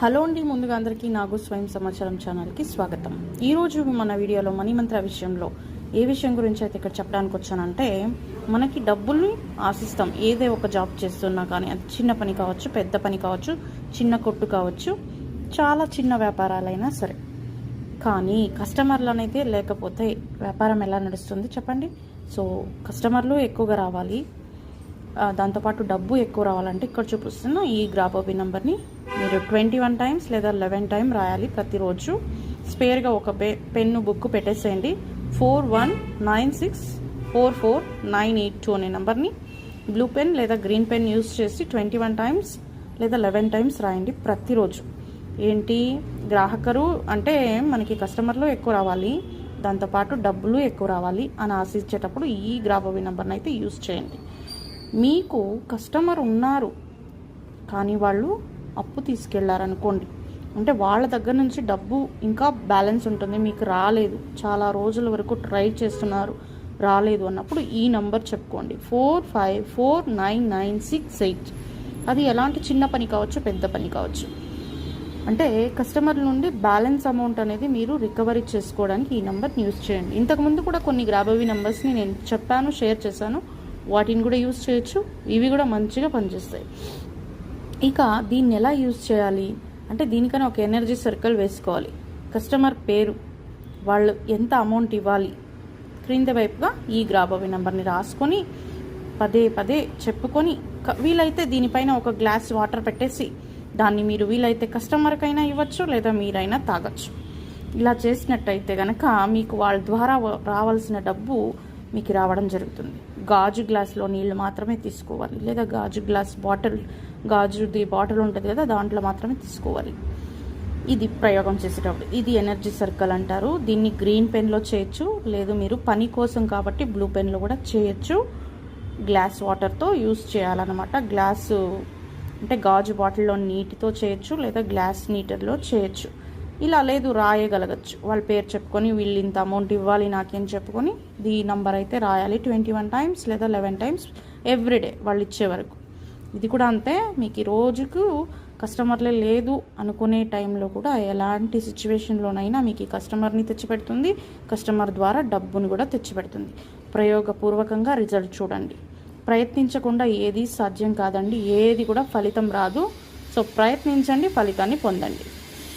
Hello అండి ముందుగా అందరికీ నాగు స్వయం సమాచారం ఛానల్కి స్వాగతం. ఈరోజు మన వీడియోలో మనీ మంత్ర విషయంలో ఏ విషయం గురించి అయితే ఇక్కడ చెప్పడానికి వచ్చానంటే మనకి డబ్బుల్ని ఆశిస్తాం. ఏదే ఒక జాబ్ చేస్తున్నా కానీ అది చిన్న పని కావచ్చు పెద్ద పని కావచ్చు చిన్న కొట్టు కావచ్చు చాలా చిన్న వ్యాపారాలైనా సరే. కానీ కస్టమర్లు అనేది లేకపోతే వ్యాపారం ఎలా నడుస్తుంది చెప్పండి? సో కస్టమర్లు ఎక్కువగా రావాలి. దాంతోపాటు డబ్బు ఎక్కువ రావాలంటే ఇక్కడ చూపిస్తున్న ఈ గ్రాపోబీ నెంబర్ని మీరు ట్వంటీ వన్ టైమ్స్ లేదా లెవెన్ టైం రాయాలి ప్రతిరోజు. స్పేర్గా ఒక పె పెన్ను బుక్ పెట్టేసేయండి. Four one nine six four four nine eight two అనే నెంబర్ని బ్లూ పెన్ లేదా గ్రీన్ పెన్ యూస్ చేసి ట్వంటీ వన్ టైమ్స్ లేదా లెవెన్ టైమ్స్ రాయండి ప్రతిరోజు. ఏంటి? గ్రాహకరు అంటే మనకి కస్టమర్లు ఎక్కువ రావాలి. దాంతోపాటు డబ్బులు ఎక్కువ రావాలి అని ఆశించేటప్పుడు ఈ గ్రాబోవి నెంబర్ని అయితే యూస్ చేయండి. మీకు కస్టమర్ ఉన్నారు. కానీ వాళ్ళు అప్పు తీసుకెళ్ళారనుకోండి. అంటే వాళ్ళ దగ్గర నుంచి డబ్బు ఇంకా బ్యాలెన్స్ ఉంటుంది. మీకు రాలేదు. చాలా రోజుల వరకు ట్రై చేస్తున్నారు. రాలేదు అన్నప్పుడు ఈ నంబర్ చెప్పుకోండి. Four five four nine nine six eight. అది ఎలాంటి చిన్న పని కావచ్చు పెద్ద పని కావచ్చు. అంటే కస్టమర్ నుండి బ్యాలెన్స్ అమౌంట్ అనేది మీరు రికవరీ చేసుకోవడానికి ఈ నెంబర్ని యూస్ చేయండి. ఇంతకుముందు కూడా కొన్ని గ్రాబవి నెంబర్స్ని నేను చెప్పాను షేర్ చేశాను. వాటిని కూడా యూజ్ చేయొచ్చు. ఇవి కూడా మంచిగా పనిచేస్తాయి. ఇక దీన్ని ఎలా యూజ్ చేయాలి? అంటే దీనికైనా ఒక ఎనర్జీ సర్కిల్ వేసుకోవాలి. కస్టమర్ పేరు వాళ్ళు ఎంత అమౌంట్ ఇవ్వాలి? క్రింద వైపుగా ఈ గ్రాబవి నెంబర్ని రాసుకొని పదే పదే చెప్పుకొని వీలైతే దీనిపైన ఒక గ్లాస్ వాటర్ పెట్టేసి దాన్ని మీరు వీలైతే కస్టమర్కైనా ఇవ్వచ్చు లేదా మీరైనా తాగొచ్చు. ఇలా చేసినట్టయితే కనుక మీకు వాళ్ళ ద్వారా రావాల్సిన డబ్బు మీకు రావడం జరుగుతుంది. గాజు గ్లాస్లో నీళ్ళు మాత్రమే తీసుకోవాలి. లేదా గాజు గ్లాస్ బాటిల్ గాజుది బాటిల్ ఉంటుంది కదా దాంట్లో మాత్రమే తీసుకోవాలి. ఇది ప్రయోగం చేసేటప్పుడు. ఇది ఎనర్జీ సర్కిల్ అంటారు. దీన్ని గ్రీన్ పెన్లో చేయొచ్చు. లేదు మీరు పని కోసం కాబట్టి బ్లూ పెన్లో కూడా చేయొచ్చు. గ్లాస్ వాటర్తో యూస్ చేయాలన్నమాట. గ్లాసు అంటే గాజు బాటిల్లో నీటితో చేయొచ్చు. లేదా గ్లాస్ నీటర్లో చేయొచ్చు. ఇలా లేదు రాయగలగచ్చు. వాళ్ళ పేరు చెప్పుకొని వీళ్ళు ఇంత అమౌంట్ ఇవ్వాలి నాకేం చెప్పుకొని ఈ నంబర్ అయితే రాయాలి. ట్వంటీ వన్ టైమ్స్ లేదా లెవెన్ టైమ్స్ ఎవ్రీడే వాళ్ళు ఇచ్చే వరకు. ఇది కూడా అంతే. మీకు ఈ రోజుకు కస్టమర్లే లేదు అనుకునే టైంలో కూడా ఎలాంటి సిచ్యువేషన్లోనైనా మీకు ఈ కస్టమర్ని తెచ్చిపెడుతుంది. కస్టమర్ ద్వారా డబ్బును కూడా తెచ్చిపెడుతుంది. ప్రయోగపూర్వకంగా రిజల్ట్ చూడండి. ప్రయత్నించకుండా ఏది సాధ్యం కాదండి. ఏది కూడా ఫలితం రాదు. సో ప్రయత్నించండి ఫలితాన్ని పొందండి.